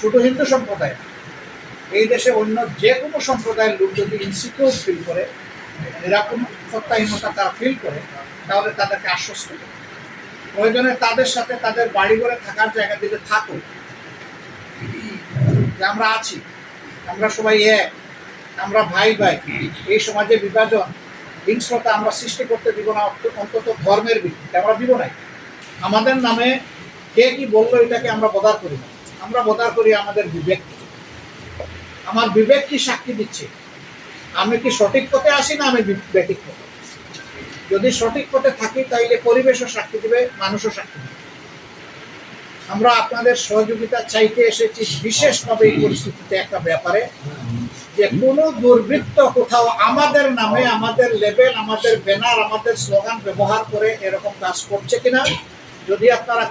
শুধু হিন্দু সম্প্রদায় এই দেশে অন্য যে কোনো সম্প্রদায়ের লোক যদি ইনসিকিউর ফিল করে এরকম নিরাপত্তাহীনতা তারা ফিল করে, তাহলে তাদেরকে আশ্বস্ত করে প্রয়োজনে তাদের সাথে তাদের বাড়ি ঘরে থাকার জায়গা দিতে থাকুক যে আমরা আছি, আমরা সবাই এক, আমরা ভাই ভাই, এই সমাজে বিভাজন, হিংস্রতা আমরা সৃষ্টি করতে দিব না অন্ত- অন্তত ধর্মের ভিত্তিতে আমরা দিব নাই। আমাদের নামে কে কি বলল এটাকে আমরা বদার করি না। আমরা বদার করি আমাদের বিবেক। আমার বিবেক কি সাক্ষী দিচ্ছে? আমি কি সঠিক পথে আসি না আমি বি- বেঠিক পথে যদি সঠিক পথে থাকি, তাইলে পরিবেশও সাক্ষী দিবে, মানুষও সাক্ষী দিবে। আমরা আপনাদের সহযোগিতা চাইতে এসেছি, বিশেষভাবে এই পরিস্থিতিতে একটা ব্যাপারে, যে কোনো দুর্বৃত্ত কোথাও আমাদের নামে, আমাদের লেবেল আমাদের ব্যানার আমাদের স্লোগান ব্যবহার করে এরকম কাজ করছে কিনা যদি আপনারা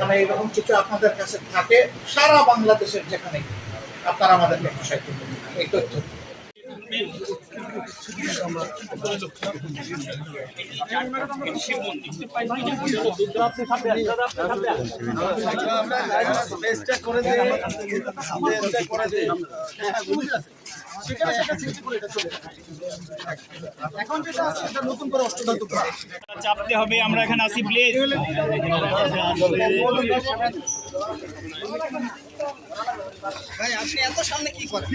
মানে এরকম কিছু আপনাদের কাছে থাকে, সারা বাংলাদেশের যেখানে আপনারা আমাদেরকে একটু সাহায্য এই তথ্য। চাপতে হবে আমরা এখানে আসি প্লিজ ভাই আপনি এত সামনে কি করেন?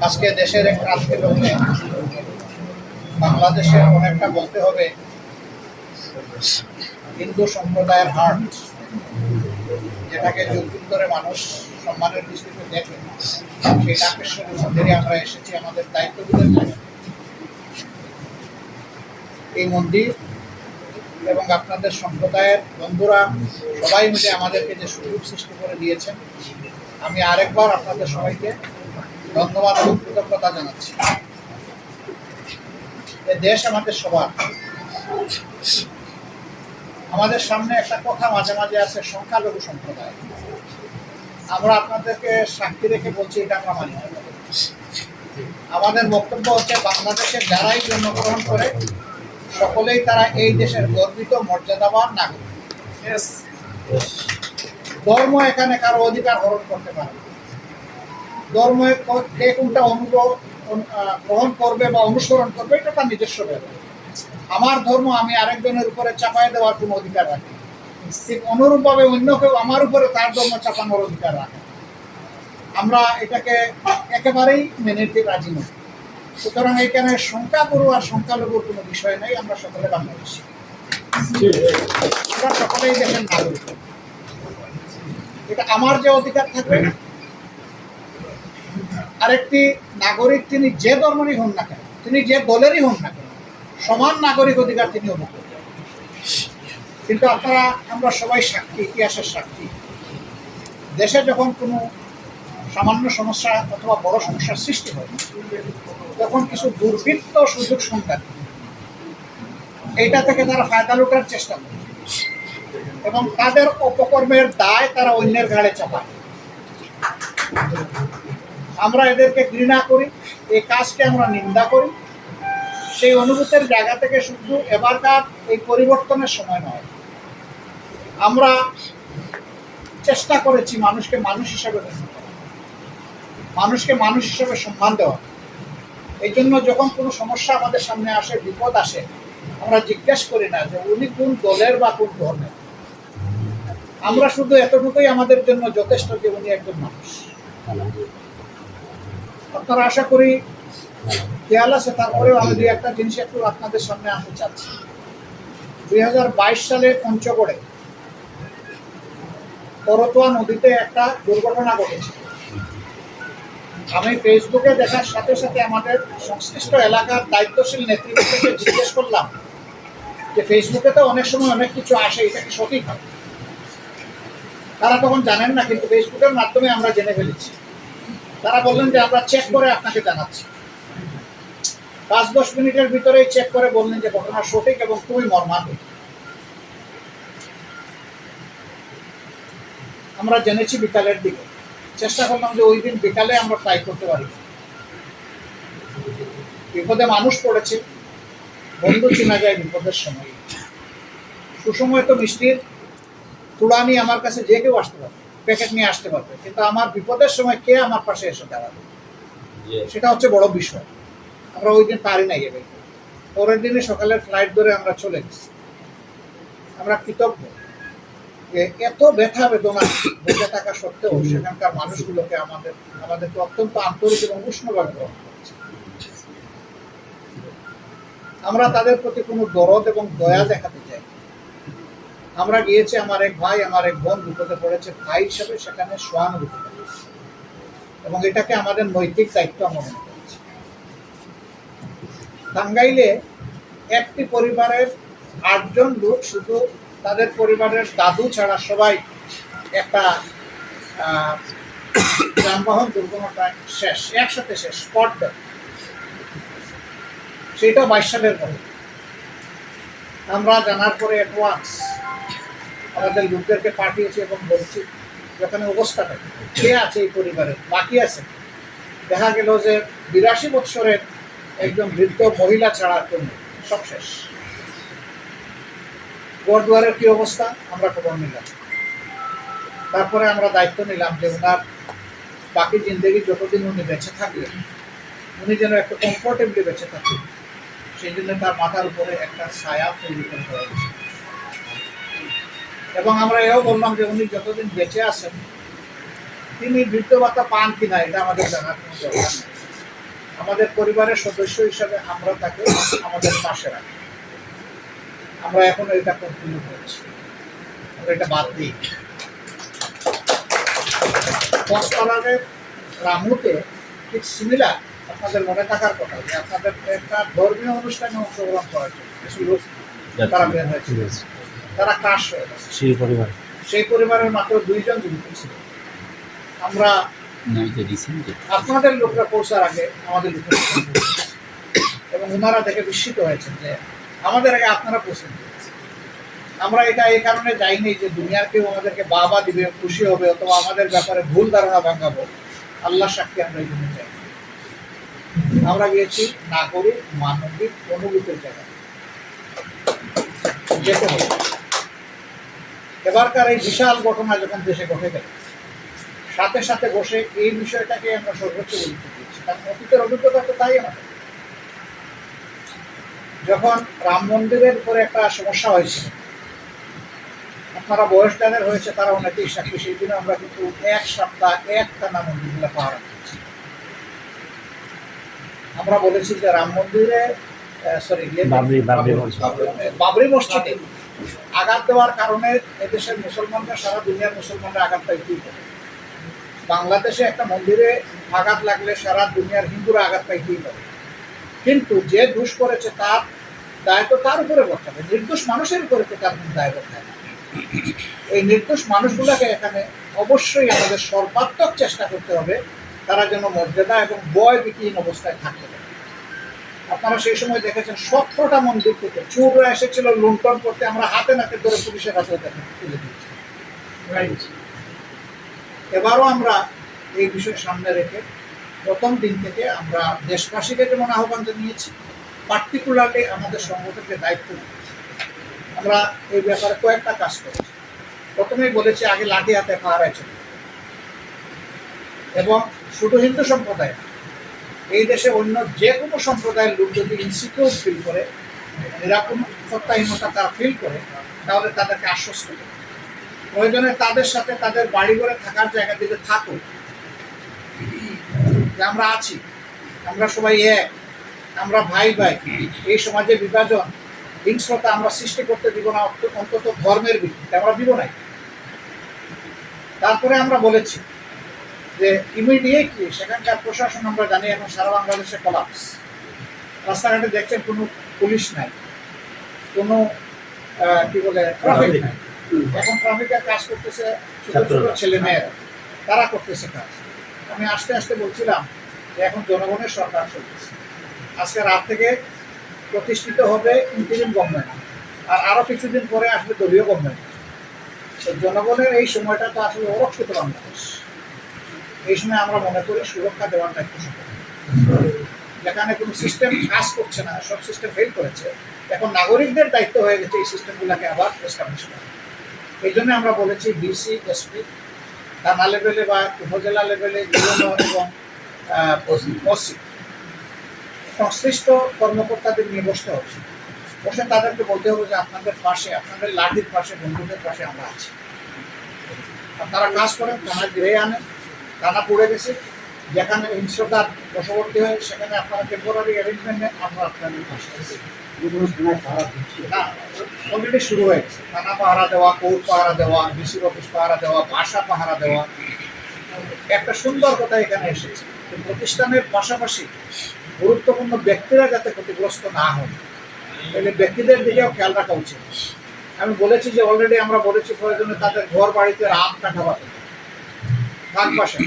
আজকে দেশের এক ক্রান্তি লগ্নে বাংলাদেশের অনেকটা বলতে হবে হিন্দু সম্প্রদায়ের হার্ট যেটাকে যুগ ধরে মানুষ সম্মানের দৃষ্টিতে দেখে, সেই ডাকেশ্বরের মন্দিরে আমরা এসেছি আমাদের জায়গা এই মন্দির এবং আপনাদের সম্প্রদায়ের বন্ধুরা সবাই মিলে আমাদেরকে যে সুযোগ সৃষ্টি করে দিয়েছেন, আমি আরেকবার আপনাদের সবাইকে ধন্যবাদ এবং কৃতজ্ঞতা জানাচ্ছি। দেশ আমাদের সবার। আমাদের সামনে একটা কথা মাঝে মাঝে আছে সংখ্যালঘু সম্প্রদায়। আমরা আপনাদেরকে সাক্ষী রেখে বলছি এটা আমরা মানি আমাদের বক্তব্য হচ্ছে বাংলাদেশের যারাই জন্মগ্রহণ করে সকলেই তারা এই দেশের গর্বিত মর্যাদাবান নাগরিক। ধর্ম এখানে কারও অধিকার হরণ করতে পারে। ধর্ম কে কোনটা অনুভব আহ, গ্রহণ করবে বা অনুসরণ করবে এটা তার নিজস্ব ব্যাপার। আমার ধর্ম আমি আরেকজনের উপরে চাপাই দেওয়ার কোনো অধিকার রাখি। ঠিক অনুরূপভাবে অন্য কেউ আমার উপরে তার ধর্ম চাপানোর অধিকার রাখে। আমরা এটাকে একেবারেই মেনে নিতে রাজি নই। সুতরাং এখানে সংখ্যাগুরু আর সংখ্যালঘুর কোনো বিষয় নেই, আমরা সকলে বাংলাদেশি। আমরা সকলেই দেশের নাগরিক। এটা আমার যে অধিকার থাকবে, আরেকটি নাগরিক তিনি যে ধর্মেরই হন না কেন, তিনি যে দলেরই হন না কেন সমান নাগরিক অধিকার তিনি অনুভব কিন্তু আপনারা, আমরা সবাই সাক্ষী, ইতিহাসের সাক্ষী। দেশে যখন কোনো সামান্য সমস্যা অথবা বড় সমস্যার সৃষ্টি হয়, তখন কিছু দুর্বৃত্ত সুযোগ সংখ্যা এইটা থেকে তারা ফায়দা লুটার চেষ্টা করে। এবং তাদের অপকর্মের দায় তারা অন্যের ঘাড়ে চাপায়। আমরা এদেরকে ঘৃণা করি, এই কাজকে আমরা নিন্দা করি। সেই অনুভূতির জায়গা থেকে শুধু এবারকার এই পরিবর্তনের সময় নয়। আমরা চেষ্টা করেছি মানুষকে মানুষ হিসেবে মানুষকে মানুষ হিসেবে সম্মান দেওয়া। এই জন্য যখন কোনো সমস্যা আমাদের সামনে আসে, বিপদ আসে, আমরা জিজ্ঞেস করি না যে উনি কোন দলের বা কোন ধর্মের। আমরা শুধু এতটুকুই আমাদের জন্য যথেষ্ট যে উনি একজন মানুষ। আপনারা আশা করি খেয়াল আছে, তারপরেও আমি দুই একটা জিনিস একটু আপনাদের সামনে আনতে চাচ্ছি। দুই হাজার বাইশ সালে পঞ্চগড়ে করতোয়া নদীতে একটা দুর্ঘটনা ঘটেছে। আমি ফেসবুকে দেখার সাথে সাথে আমাদের সংশ্লিষ্ট এলাকার দায়িত্বশীল নেতৃত্বকে জিজ্ঞেস করলাম যে ফেসবুকে তো অনেক সময় অনেক কিছু আসে, এটা কি সঠিক তারা তখন জানেন না, কিন্তু ফেসবুকের মাধ্যমে আমরা জেনে ফেলেছি। তারা বললেন যে আমরা চেক করে আপনাকে জানাচ্ছি। পাঁচ দশ মিনিটের ভিতরেই চেক করে বললেন যে ঘটনা সঠিক এবং খুবই মর্মান্তিক। আমরা জেনেছি বিকালের দিকে। চেষ্টা করলাম যে ওই দিন বিকালে আমরা ট্রাই করতে পারি। বিপদে মানুষ পড়েছে বন্ধু চেনা যায় বিপদের সময়। সুসময় তো মিষ্টির তুড়া নিয়ে আমার কাছে যে কেউ আসতে পারবে প্যাকেট নিয়ে আসতে পারবে কিন্তু আমার বিপদের সময় কে আমার পাশে এসে দাঁড়াবে? সেটা হচ্ছে বড় বিষয়। আমরা ওই দিন পারি নাই এবার। পরের দিনে সকালের ফ্লাইট ধরে আমরা চলে গেছি। আমরা কৃতজ্ঞ যে এত ব্যথা বেদনা বেঁচে থাকা সত্ত্বেও সেখানকার মানুষগুলোকে আমাদের আমাদেরকে অত্যন্ত আন্তরিক এবং উষ্ণভাবে গ্রহণ করেছে। আমরা তাদের প্রতি কোনো দরদ এবং দয়া দেখাতে চাই আমরা গিয়েছি আমার এক ভাই আমার এক বোন বিপদে পড়েছে ভাই হিসেবে সেখানে সহানুভূতি করেছি এবং এটাকে আমাদের নৈতিক দায়িত্ব আমরা মনে করছি টাঙ্গাইলে একটি পরিবারের আটজন লোক শুধু তাদের পরিবারের দাদু ছাড়া সবাই একটা যানবাহন দুর্ঘটনায় শেষ, একসাথে শেষ স্পট সেটা বাইশ সালের পরে। আমরা জানার পরে অ্যাডভান্স আমাদের লোকদেরকে পাঠিয়েছি এবং বলছি, যেখানে অবস্থাটা? কে আছে এই পরিবারে? বাকি আছে? দেখা গেল যে বিরাশি বৎসরের একজন বৃদ্ধ মহিলা ছাড়া কেউ নেই। সব শেষ। গড়দুয়ারের কি অবস্থা? আমরা খবর নিলাম। তারপরে আমরা দায়িত্ব নিলাম যে ওনার বাকি জিন্দগি যতদিন উনি বেঁচে থাকবেন, উনি যেন একটু কমফোর্টেবলি বেঁচে থাকেন, সেই জন্য তার মাথার উপরে একটা ছায়া তৈরি করে হয়েছে। এবং আমরা এও বললাম যে উনি যতদিন বেঁচে আছেন, তিনি বৃদ্ধ ভাতা পান কিনা, এটা আমাদের জানার কোনো দরকার নেই। আমাদের পরিবারের সদস্য হিসাবে আমরা তাকে আমাদের পাশে রাখি। আমরা এখন এটা কন্টিনিউ করছি। আমরা এটা বাদ দিই। কক্সবাজারের রামুতে ঠিক সিমিলার আপনাদের মনে থাকার কথা যে আপনাদের একটা ধর্মীয় অনুষ্ঠানে অংশগ্রহণ করার জন্য তারা বের হয়েছিল তারা ক্রাশ হয়ে গেছে। সেই পরিবার। সেই পরিবারের মাত্র দুইজন জীবিত ছিল। আমরা আপনাদের লোকরা পৌঁছার আগে আমাদের এবং ওনারা দেখে বিস্মিত হয়েছেন যে আমাদের আগে আপনারা পৌঁছেন। আমরা এটা এই কারণে যাইনি যে দুনিয়ার কেউ আমাদেরকে বাবা দিবে, খুশি হবে, অথবা আমাদের ব্যাপারে ভুল ধারণা ভাঙাবো। আল্লাহ সাক্ষী আমরা এই জন্য চাই আমরা গিয়েছি নাগরিক, মানবিক, অনুভূতির যেতে হবে। এবারকার এই বিশাল ঘটনা যখন দেশে ঘটে গেল সাথে সাথে বসে এই বিষয়টাকে আমরা সর্বোচ্চ গুরুত্ব দিচ্ছি। কারণ অতীতের অভিজ্ঞতা তো তাই আমাদের। যখন রাম মন্দিরের উপরে একটা সমস্যা হয়েছিল আপনারা বয়স যাদের হয়েছে তারা অনেকেই সাক্ষী সেই দিনে আমরা কিন্তু এক সপ্তাহ এক টানা মন্দিরগুলো পাহারা দিয়েছি আমরা বলেছি যে রাম মন্দিরে সরি বাবরি- বাবরি মসজিদ। বাবরি মসজিদে আঘাত দেওয়ার কারণে এদেশের মুসলমানরা সারা দুনিয়ার মুসলমানরা আঘাত পাইতেই পারে বাংলাদেশে একটা মন্দিরে আঘাত লাগলে সারা দুনিয়ার হিন্দুরা আঘাত পাইতেই পারে। কিন্তু যে দোষ করেছে তার দায় তো তার উপরে বর্তাবে। নির্দোষ মানুষের উপরে তো তার দায় না। এই নির্দোষ মানুষগুলোকে এখানে অবশ্যই আমাদের সর্বাত্মক চেষ্টা করতে হবে, তারা যেন মর্যাদা এবং বয় বিহীন অবস্থায় থাকতে পারে আপনারা সেই সময় দেখেছেন সতেরোটা মন্দির থেকে চোররা এসেছিল লুণ্ঠন করতে। আমরা হাতে নাতে ধরে পুলিশের হাতে তুলে দিচ্ছি এবারও আমরা এই বিষয় সামনে রেখে প্রথম দিন থেকে আমরা দেশবাসীকে যেমন আহ্বান জানিয়েছি পার্টিকুলারলি আমাদের সংগঠনকে দায়িত্ব দিয়েছি। আমরা এই ব্যাপারে কয়েকটা কাজ করেছি। প্রথমেই বলেছি, আগে লাঠি হাতে পাহারায় ছিল এবং শুধু হিন্দু সম্প্রদায় এই দেশে অন্য যে কোনো সম্প্রদায়ের লোক যদি ইনসিকিউর ফিল করে, নিরাপত্তাহীনতা তারা ফিল করে, তাহলে তাদেরকে আশ্বস্ত করে প্রয়োজনে তাদের সাথে তাদের বাড়ি ঘরে থাকার জায়গা দিকে থাকুক যে আমরা আছি আমরা সবাই এক আমরা ভাই ভাই। এই সমাজে বিভাজন হিংস্রতা আমরা সৃষ্টি করতে দিব না অন্তত ধর্মের ভিত্তিতে আমরা দিব নাই। তারপরে আমরা বলেছি যে ইমিডিয়েটলি সেখানকার প্রশাসন আমরা জানি এখন সারা বাংলাদেশে কলাপস রাস্তাঘাটে দেখছেন কোনো পুলিশ নাই কোনো কি বলে ট্রাফিক নাই। এখন ট্রাফিকের কাজ করতেছে ছোট ছোট ছেলে মেয়েরা তারা করতেছে কাজ। আমি আস্তে আস্তে বলছিলাম যে এখন জনগণের সরকার চলতেছে। আজকে রাত থেকে প্রতিষ্ঠিত হবে ইন্টারিম গভর্নমেন্ট আর আরও কিছুদিন পরে আসবে দলীয় গভর্নমেন্ট তো জনগণের এই সময়টা তো আসলে অরক্ষিত বাংলাদেশ। এই সময় আমরা মনে করি সুরক্ষা দেওয়ার দায়িত্ব যেখানে কোনো সিস্টেম কাজ করছে না সব সিস্টেম ফেল করেছে। এখন নাগরিকদের দায়িত্ব হয়ে গেছে এই সিস্টেমগুলোকে আবার এস্টাবলিশ করা। এই জন্য আমরা বলেছি ডিসি এসপি থানা লেভেলে বা উপজেলা লেভেলে এবং সংশ্লিষ্ট কর্মকর্তাদের নিয়ে বসতে হবে। বসে তাদেরকে বলতে হবে যে আপনাদের পাশে, আপনাদের লাঠির পাশে, বন্ধুদের পাশে আমরা আছি। আপনারা কাজ করেন থানা ঘিরে আনেন থানা পড়ে গেছে। যেখানে হিংস্রতার বশবর্তী হয় সেখানে আপনারা টেম্পোরারি অ্যারেঞ্জমেন্ট আমরা আপনাদের অলরেডি শুরু হয়েছে। থানা পাহারা দেওয়া, কোর্ট পাহারা দেওয়া ডিসির অফিস পাহারা দেওয়া বাসা পাহারা দেওয়া। একটা সুন্দর কথা এখানে এসেছে প্রতিষ্ঠানের পাশাপাশি গুরুত্বপূর্ণ ব্যক্তিরা যাতে ক্ষতিগ্রস্ত না হয় তাহলে ব্যক্তিদের দিকেও খেয়াল রাখা উচিত। আমি বলেছি যে অলরেডি আমরা বলেছি প্রয়োজনে তাদের ঘর বাড়িতে রাত কাটাবাতে থাক পাশে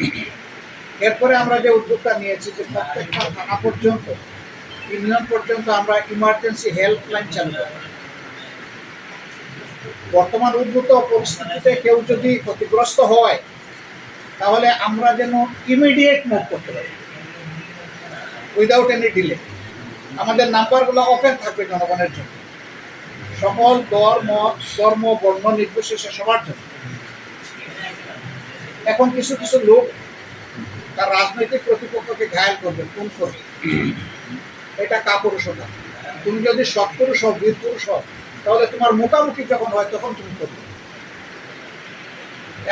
এরপরে আমরা যে উদ্যোগটা নিয়েছি যে প্রত্যেকটা থানা পর্যন্ত, ইউনিয়ন পর্যন্ত আমরা ইমার্জেন্সি হেল্পলাইন চালু করব বর্তমান উদ্ভূত পরিস্থিতিতে কেউ যদি ক্ষতিগ্রস্ত হয়, তাহলে আমরা যেন ইমিডিয়েট মুভ করতে পারি উইদাউট এনি ডিলে আমাদের নাম্বারগুলো ওপেন থাকবে জনগণের জন্য। সকল দল, মত, ধর্ম, বর্ণ নির্বিশেষে সবার জন্য। এখন কিছু কিছু লোক তার রাজনৈতিক প্রতিপক্ষকে ঘায়াল করবে খুন করবে এটা কাপুরুষতা তুমি যদি সৎপুরুষ হও বীর পুরুষ হও, তাহলে তোমার মুখামুখি যখন হয় তখন তুমি করবে।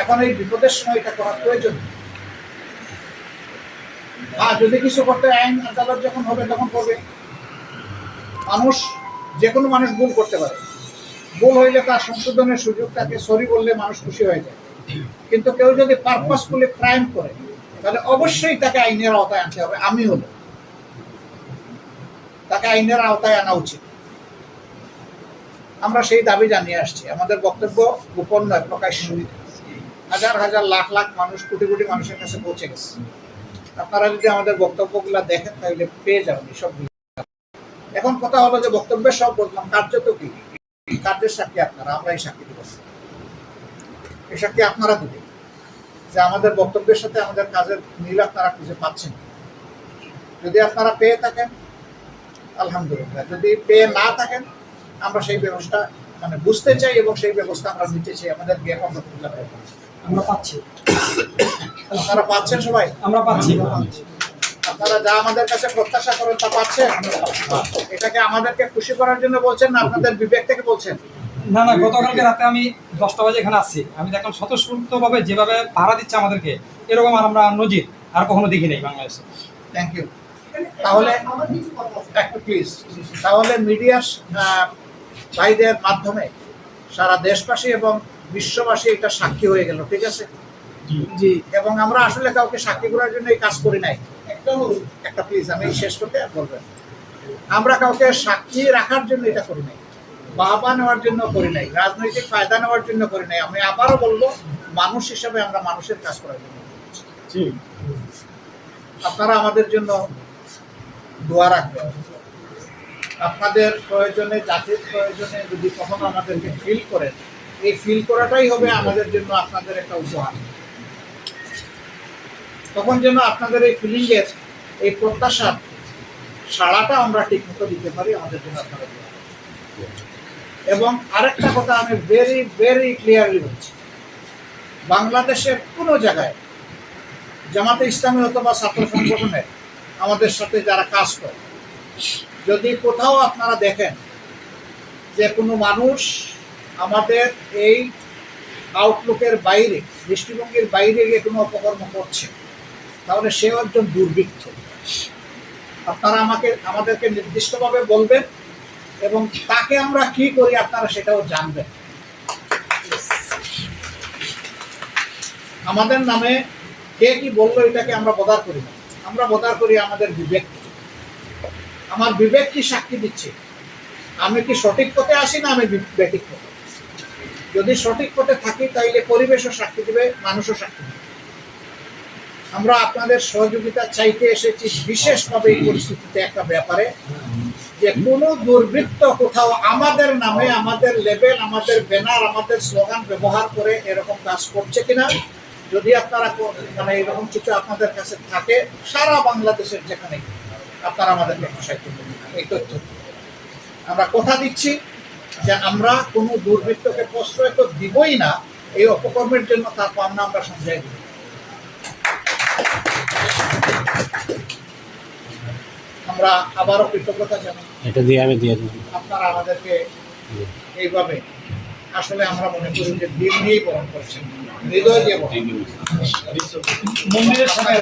এখন এই বিপদের সময় এটা করার প্রয়োজন। হ্যাঁ যদি কিছু করতে আইন আদালত যখন হবে, তখন করবে। মানুষ যে কোনো মানুষ ভুল করতে পারে। ভুল হইলে তার সংশোধনের সুযোগ তাকে সরি বললে মানুষ খুশি হয়ে যায়। কিন্তু কেউ যদি পারপাসফুলি ক্রাইম করে তাহলে অবশ্যই তাকে আইনের আওতায় আনতে হবে, আমি হলো তাকে আইনের আওতায় আনা উচিত। আমরা সেই দাবি জানিয়ে আসছি। আমাদের বক্তব্য গোপন নয়, প্রকাশ্য। হাজার হাজার লাখ লাখ মানুষ, কোটি কোটি মানুষের কাছে পৌঁছে গেছে। আপনারা যদি আমাদের বক্তব্যগুলো দেখেন, তাহলে পেয়ে যাবেন সব এখন কথা হলো যে বক্তব্যের সব বললাম কার্য তো কি? কার্যের সাক্ষী আপনারা আমরা এই সাক্ষী দিব। এই সাক্ষী আপনারা দিবেন। যে আমাদের বক্তব্যের সাথে আমাদের কাজের মিল আপনারা খুঁজে পাচ্ছেন। যদি আপনারা পেয়ে থাকেন আলহামদুলিল্লাহ। যদি পেয়ে না থাকেন আমরা সেই ব্যবস্থা মানে বুঝতে চাই এবং সেই ব্যবস্থা আমরা নিতে চাই। আমাদের জ্ঞান আলহামদুলিল্লাহ আমরা পাচ্ছি। আপনারা পাচ্ছেন সবাই? আমরা পাচ্ছি। আপনারা যা আমাদের কাছে প্রত্যাশা করেন তা পাচ্ছেন? এটাকে আমাদেরকে খুশি করার জন্য বলছেন না আপনাদের বিবেক থেকে বলছেন? না না গতকালকে রাতে আমি দশটা বাজে এখানে আসছি। আমি দেখলাম স্বতঃস্ফূর্তভাবে যেভাবে ভাড়া দিচ্ছে আমাদেরকে এরকম আর আমরা নজির আর কখনো দেখি নাই বাংলাদেশে। থ্যাংক ইউ তাহলে একটু প্লিজ তাহলে মিডিয়ার ভাইদের মাধ্যমে সারা দেশবাসী এবং বিশ্ববাসী এটা সাক্ষী হয়ে গেল ঠিক আছে? জি। এবং আমরা আসলে কাউকে সাক্ষী করার জন্য এই কাজ করি নাই। একটা প্লিজ আমি শেষ করতে আর বলবেন আমরা কাউকে সাক্ষী রাখার জন্য এটা করি নাই। বাবা নেওয়ার জন্য করি নাই রাজনৈতিক ফায়দা নেওয়ার জন্য করি নাই। আমি আবারও বলব মানুষ হিসাবে আমরা মানুষের কাজ করার জন্য আপনারা আমাদের জন্য দোয়া রাখবেন। আপনাদের প্রয়োজনে জাতির প্রয়োজনে যদি কখনো আমাদেরকে ফিল করেন এই ফিল করাটাই হবে আমাদের জন্য আপনাদের একটা উপহার। তখন যেন আপনাদের এই ফিলিংয়ের এই প্রত্যাশার সাড়াটা আমরা ঠিকমতো দিতে পারি আমাদের জন্য আপনারা। এবং আরেকটা কথা আমি ভেরি ভেরি ক্লিয়ারলি বলছি। বাংলাদেশের কোনো জায়গায় জামাতে ইসলামী অথবা ছাত্র সংগঠনের আমাদের সাথে যারা কাজ করে, যদি কোথাও আপনারা দেখেন যে কোনো মানুষ আমাদের এই আউটলুকের বাইরে, দৃষ্টিভঙ্গির বাইরে গিয়ে কোনো অপকর্ম করছে, তাহলে সেও একজন দুর্বৃত্ত। আপনারা আমাকে, আমাদেরকে নির্দিষ্টভাবে বলবেন এবং তাকে আমরা কি করি আপনারা সেটাও জানবেন। আমাদের নামে কে কি বলল এটাকে আমরা বদার করি না। আমরা বদার করি আমাদের বিবেক। আমার বিবেক কি সাক্ষী দিচ্ছে? আমি কি সঠিক পথে আসি না আমি বি- বেঠিক পথে যদি সঠিক পথে থাকি তাইলে পরিবেশও সাক্ষী দিবে, মানুষও সাক্ষী দিবে। আমরা আপনাদের সহযোগিতা চাইতে এসেছি বিশেষভাবে এই পরিস্থিতিতে একটা ব্যাপারে। যে কোনো দুর্বৃত্ত কোথাও আমাদের নামে, আমাদের লেবেল আমাদের ব্যানার আমাদের স্লোগান ব্যবহার করে এরকম কাজ করছে কিনা, যদি আপনারা মানে এরকম কিছু আপনাদের কাছে থাকে, সারা বাংলাদেশের যেখানে, আপনারা আমাদেরকে সাহায্য করুন। এই তথ্য। আমরা কথা দিচ্ছি যে আমরা কোনো দুর্বৃত্তকে প্রশ্রয় তো দিবই না, এই অপকর্মের জন্য তার পাওনা আমরা সমঝাই দিব আমরা আবারও কৃতজ্ঞতা জানাই। এটা দিয়ে আমি দিয়ে দিই আপনারা আমাদেরকে এইভাবে আসলে আমরা মনে করি যে দিল দিয়েই বরণ করছেন। হৃদয় দিয়ে মন্দিরের সময়